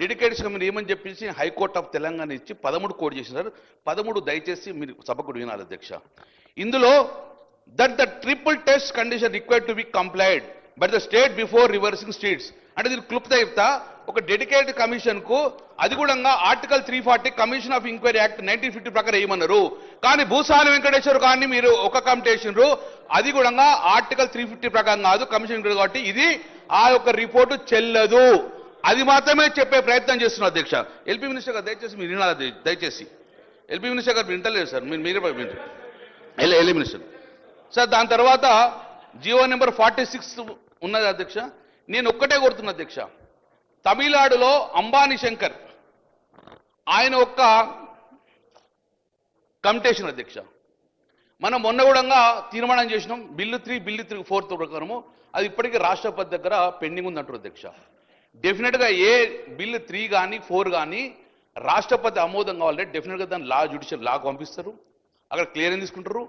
డెడికేట్స్గా మీరు ఏమని చెప్పేసి హైకోర్ట్ ఆఫ్ తెలంగాణ ఇచ్చి పదమూడు కోడ్ చేసినారు పదమూడు దయచేసి మీరు సభకుడు వినాలి అధ్యక్ష. ఇందులో that the triple test condition required to be complied but the state before reversing states అంటే దీని క్లుప్త చెప్తా. ఒక డెడికేటెడ్ కమిషన్కు అది కూడా article three forty commission of enquiry act nineteen fifty ప్రకారం ఏమన్నారు కానీ భూసాని వెంకటేశ్వర్ కానీ మీరు ఒక కమిటీ వేసినారు అది కూడా ఆర్టికల్ త్రీ ఫిఫ్టీ ప్రకారం కాదు కమిషన్ కాబట్టి ఇది ఆ యొక్క రిపోర్టు చెల్లదు. అది మాత్రమే చెప్పే ప్రయత్నం చేస్తున్నారు అధ్యక్ష. ఎల్పీ మినిస్టర్ గారు దయచేసి మీరు వినాలి దయచేసి. ఎల్పీ మినిస్టర్ గారు వింటలేదు సార్ మీరు మీరే వినండి. LA minister. సార్ దాని తర్వాత జియో నెంబర్ ఫార్టీ సిక్స్ ఉన్నది అధ్యక్ష. నేను ఒక్కటే కోరుతున్నా అధ్యక్ష. తమిళనాడులో అంబానీ శంకర్ ఆయన ఒక్క కమిటేషన్ అధ్యక్ష. మనం మొన్న కూడా తీర్మానం చేసినాం bill three bill three fourth ప్రకారము. అది ఇప్పటికీ రాష్ట్రపతి దగ్గర పెండింగ్ ఉందంటారు అధ్యక్ష. డెఫినెట్గా ఏ బిల్లు త్రీ కానీ ఫోర్ కానీ రాష్ట్రపతి ఆమోదం కావాలంటే డెఫినెట్గా దాన్ని లా జ్యుడిషియల్ లాకు పంపిస్తారు. అక్కడ క్లియరెన్స్ తీసుకుంటారు.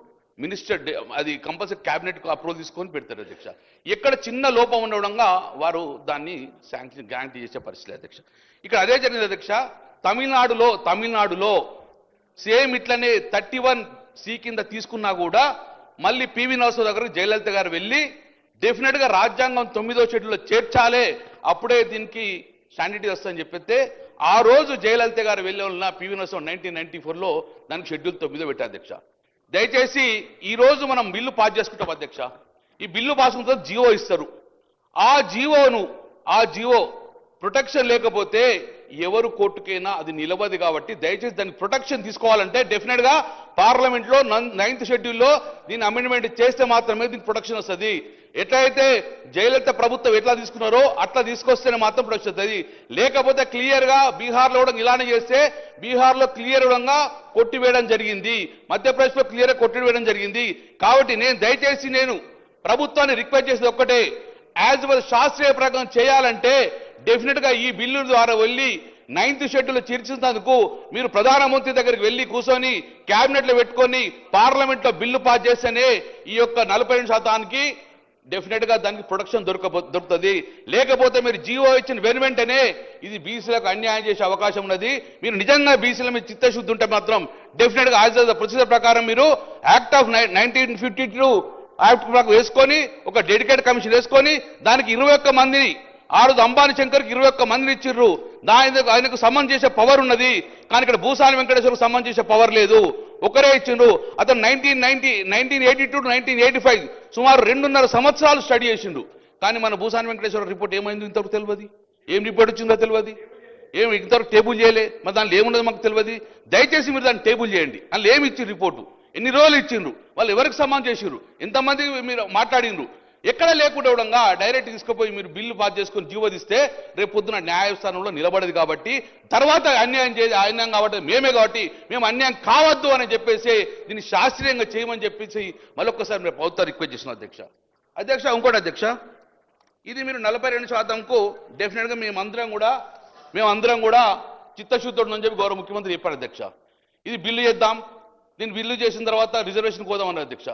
మినిస్టర్ అది కంపల్సరీ క్యాబినెట్ అప్రూవల్ తీసుకొని పెడతారు అధ్యక్ష. ఎక్కడ చిన్న లోపం ఉండడంగా వారు దాన్ని శాంక్షన్ గ్యారంటీ చేసే పరిస్థితి అధ్యక్ష. ఇక్కడ అదే జరిగింది అధ్యక్ష. తమిళనాడులో తమిళనాడులో సేమ్ ఇట్లనే థర్టీ వన్ సి కింద తీసుకున్నా కూడా మళ్ళీ పివి నరసింహ దగ్గరకు జయలలిత గారు వెళ్ళి డెఫినెట్గా రాజ్యాంగం తొమ్మిదో షెడ్యూల్లో చేర్చాలే అప్పుడే దీనికి శానిటీ వస్తుందని చెప్పితే ఆ రోజు జయలలిత గారు వెళ్ళి ఉన్న పివి నరసింహ నైన్టీన్ నైన్టీ ఫోర్లో దానికి షెడ్యూల్ తొమ్మిదో పెట్టారు అధ్యక్ష. దయచేసి ఈ రోజు మనం బిల్లు పాస్ చేసుకుంటాం అధ్యక్ష. ఈ బిల్లు పాస్ చేసుకుంటే జియో ఇస్తారు. ఆ జీవోను ఆ జీవో ప్రొటెక్షన్ లేకపోతే ఎవరు కోర్టుకైనా అది నిలవదు కాబట్టి దయచేసి దానికి ప్రొటెక్షన్ తీసుకోవాలంటే డెఫినెట్గా పార్లమెంట్లో నైన్త్ షెడ్యూల్లో దీన్ని అమెండ్మెంట్ చేస్తే మాత్రమే దీనికి ప్రొటెక్షన్ వస్తుంది. ఎట్లయితే జయలలిత ప్రభుత్వం ఎట్లా తీసుకున్నారో అట్లా తీసుకొస్తేనే మాత్రం ప్రశ్న అది లేకపోతే క్లియర్గా బీహార్లో కూడా ఇలానే చేస్తే బీహార్లో క్లియర్గా కొట్టివేయడం జరిగింది. మధ్యప్రదేశ్లో క్లియర్ కొట్టివేయడం జరిగింది. కాబట్టి నేను దయచేసి నేను ప్రభుత్వాన్ని రిక్వెస్ట్ చేసేది ఒక్కటే. యాజ్ వెల్ శాస్త్రీయ ప్రకారం చేయాలంటే డెఫినెట్గా ఈ బిల్లు ద్వారా వెళ్ళి నైన్త్ షెడ్యూల్ చేర్చినందుకు మీరు ప్రధానమంత్రి దగ్గరికి వెళ్ళి కూర్చొని క్యాబినెట్లో లో పెట్టుకొని పార్లమెంట్లో బిల్లు పాస్ చేస్తేనే ఈ యొక్క నలభై శాతానికి డెఫినెట్గా దానికి ప్రొడక్షన్ దొరక దొరుకుతుంది. లేకపోతే మీరు జీవో ఇచ్చిన వెను వెంటనే ఇది బీసీలకు అన్యాయం చేసే అవకాశం ఉన్నది. మీరు నిజంగా బీసీల మీద చిత్తశుద్ధి ఉంటే మాత్రం డెఫినెట్గా యాజ్ ప్రొసీజర్ ప్రకారం మీరు act of nineteen fifty two act వేసుకొని ఒక డెడికేట్ కమిషన్ వేసుకొని దానికి ఇరవై ఒక్క మందిని ఆ రోజు అంబానీ శంకర్కి ఇరవై ఒక్క మందిని ఇచ్చిర్రు. దాని ఆయనకు సంబంధం చేసే పవర్ ఉన్నది. కానీ ఇక్కడ భూసాని వెంకటేశ్వరకు సంబంధం చేసే పవర్ లేదు. ఒకరే ఇచ్చిండ్రు. అతను nineteen ninety nineteen eighty two nineteen eighty five సుమారు రెండున్నర సంవత్సరాలు స్టడీ చేసిండు. కానీ మన భూసాని వెంకటేశ్వర రిపోర్ట్ ఏమైంది ఇంతవరకు తెలియదు ఏం రిపోర్ట్ వచ్చిందో తెలియదు ఏం ఇంతవరకు టేబుల్ చేయలే? మరి దాంట్లో ఏమున్నదో మాకు తెలియదు దయచేసి మీరు దాన్ని టేబుల్ చేయండి. అందులో ఏమి ఇచ్చిండ్రు రిపోర్టు ఎన్ని రోజులు ఇచ్చిండ్రు? వాళ్ళు ఎవరికి సమానం చేసిండ్రు? ఎంతమంది మీరు మాట్లాడిండ్రు? ఎక్కడ లేకుండా ఉండగా డైరెక్ట్ తీసుకుపోయి మీరు బిల్లు పాస్ చేసుకొని జీవోదిస్తే రేపు పొద్దున న్యాయస్థానంలో నిలబడదు కాబట్టి తర్వాత అన్యాయం చేసి అన్యాయం కాబట్టి మేమే కాబట్టి మేము అన్యాయం కావద్దు అని చెప్పేసి దీన్ని శాస్త్రీయంగా చేయమని చెప్పేసి మళ్ళొక్కసారి మీరు ప్రభుత్వం రిక్వెస్ట్ చేసిన అధ్యక్ష. అధ్యక్ష ఇంకోటి అధ్యక్ష. ఇది మీరు నలభై రెండు శాతంకు డెఫినెట్గా మేమందరం కూడా మేమందరం కూడా చిత్తశుద్ధుడు అని చెప్పి గౌరవ ముఖ్యమంత్రి చెప్పారు అధ్యక్ష. ఇది బిల్లు చేద్దాం. దీన్ని బిల్లు చేసిన తర్వాత రిజర్వేషన్ పోదామన్నారు అధ్యక్ష.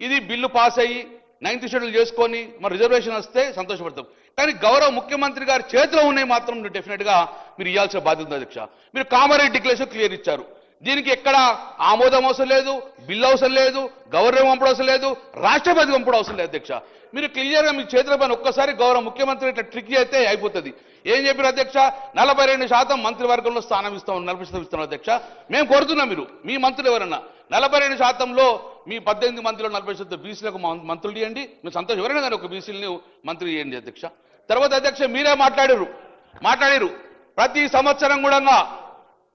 ఇది బిల్లు పాస్ అయ్యి నైన్త్ షెడ్యూల్ చేసుకొని మరి రిజర్వేషన్ వస్తే సంతోషపడతాం. కానీ గౌరవ ముఖ్యమంత్రి గారి చేతిలో ఉన్నాయి మాత్రం డెఫినెట్గా మీరు ఇవ్వాల్సిన బాధ్యత ఉంది అధ్యక్ష. మీరు కామారెడ్డి డిక్లరేషన్ క్లియర్ ఇచ్చారు. దీనికి ఎక్కడ ఆమోదం అవసరం లేదు బిల్లు అవసరం లేదు గవర్నర్ పంపడం అవసరం లేదు రాష్ట్రపతి పంపడం అవసరం లేదు అధ్యక్ష. మీరు క్లియర్గా మీ చేతుల పైన ఒక్కసారి గౌరవ ముఖ్యమంత్రి ఇట్లా ట్రిక్ చేస్తే అయిపోతుంది. ఏం చెప్పారు అధ్యక్ష? నలభై రెండు శాతం మంత్రివర్గంలో స్థానం ఇస్తాం నలభై శాతం ఇస్తాం అధ్యక్ష. మేము కోరుతున్నాం మీరు. మీ మంత్రులు ఎవరన్నా? నలభై రెండు శాతంలో మీ పద్దెనిమిది మంత్రిలో నలభై శాతం బీసీలకు మంత్రులు ఇవ్వండి మీరు సంతోషం ఎవరైనా కానీ ఒక బీసీలని మంత్రి ఇవ్వండి అధ్యక్ష. తర్వాత అధ్యక్ష మీరే మాట్లాడారు మాట్లాడారు ప్రతి సంవత్సరం కూడా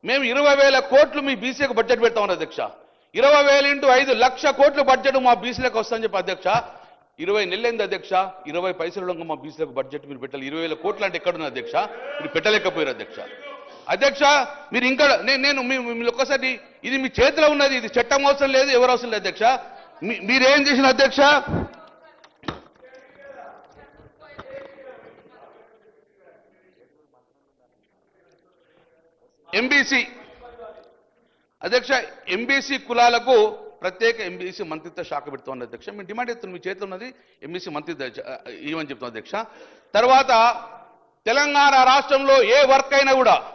మేము ఇరవై వేల కోట్లు మీ బీసీలకు బడ్జెట్ పెడతామని అధ్యక్ష. ఇరవై వేల ఇంటూ ఐదు లక్ష కోట్ల బడ్జెట్ మా బీసీలకు వస్తుందని చెప్పి అధ్యక్ష. ఇరవై నెలలైంది అధ్యక్ష. ఇరవై పైసలు మా బీసీలకు బడ్జెట్ మీరు పెట్టాలి. ఇరవై వేల కోట్లు అంటే ఎక్కడున్న అధ్యక్ష? మీరు పెట్టలేకపోయారు అధ్యక్ష. అధ్యక్ష మీరు ఇంకా నేను నేను మీ- ఒక్కసారి ఇది మీ చేతిలో ఉన్నది ఇది చట్టం అవసరం లేదు ఎవరు అవసరం లేదు అధ్యక్ష. మీ- మీరేం చేసిన అధ్యక్ష? ఎంబీసీ. అధ్యక్ష ఎంబీసీ కులాలకు ప్రత్యేక ఎంబీసీ మంత్రిత్వ శాఖ పెడుతోంది అధ్యక్ష. మేము డిమాండ్ చేస్తున్నాం మీ చేతిలో ఉన్నది ఎంబీసీ మంత్రిత్వ ఇవ్వని చెప్తున్నాం అధ్యక్ష. తర్వాత తెలంగాణ రాష్ట్రంలో ఏ వర్క్ అయినా కూడా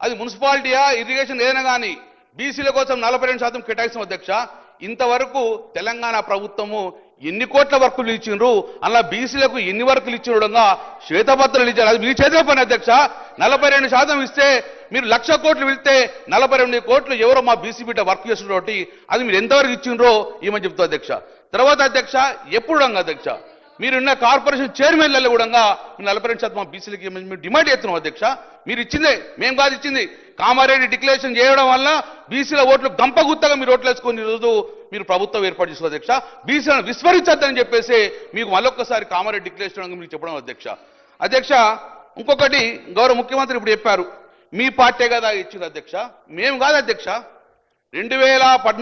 అది మున్సిపాలిటీయా ఇరిగేషన్ ఏదైనా కానీ బీసీల కోసం నలభై రెండు శాతం కేటాయిస్తాం అధ్యక్ష. ఇంతవరకు తెలంగాణ ప్రభుత్వము ఎన్ని కోట్ల వర్కులు ఇచ్చిండ్రు అలా బీసీలకు ఎన్ని వర్కులు ఇచ్చిండగా శ్వేతపత్రాలు ఇచ్చారు అది మీ చేతిలో పని అధ్యక్ష. నలభై రెండు శాతం ఇస్తే మీరు లక్ష కోట్లు వెళ్తే నలభై రెండు కోట్లు ఎవరో మా బీసీ బిడ్డ వర్క్ చేస్తున్నటువంటి అది మీరు ఎంతవరకు ఇచ్చిండ్రో ఏమని చెప్తా అధ్యక్ష. తర్వాత అధ్యక్ష ఎప్పుడు అధ్యక్ష? మీరున్న కార్పొరేషన్ చైర్మన్లలో కూడా నలభై రెండు శాతం బీసీలకి మేము డిమాండ్ చేస్తున్నాం అధ్యక్ష. మీరు ఇచ్చిందే మేము కాదు ఇచ్చింది. కామారెడ్డి డిక్లరేషన్ చేయడం వల్ల బీసీల ఓట్లు గంపగుత్తగా మీరు ఓట్లు వేసుకొని రోజు మీరు ప్రభుత్వం ఏర్పాటు చేసిన అధ్యక్ష. బీసీలను విస్మరించద్దని చెప్పేసి మీకు మళ్ళొక్కసారి కామారెడ్డి డిక్లరేషన్ మీకు చెప్పడం అధ్యక్ష. అధ్యక్ష ఇంకొకటి గౌరవ ముఖ్యమంత్రి ఇప్పుడు చెప్పారు. మీ పార్టీ కదా ఇచ్చింది అధ్యక్ష. మేము కాదు అధ్యక్ష. రెండు వేల పద్నాలుగు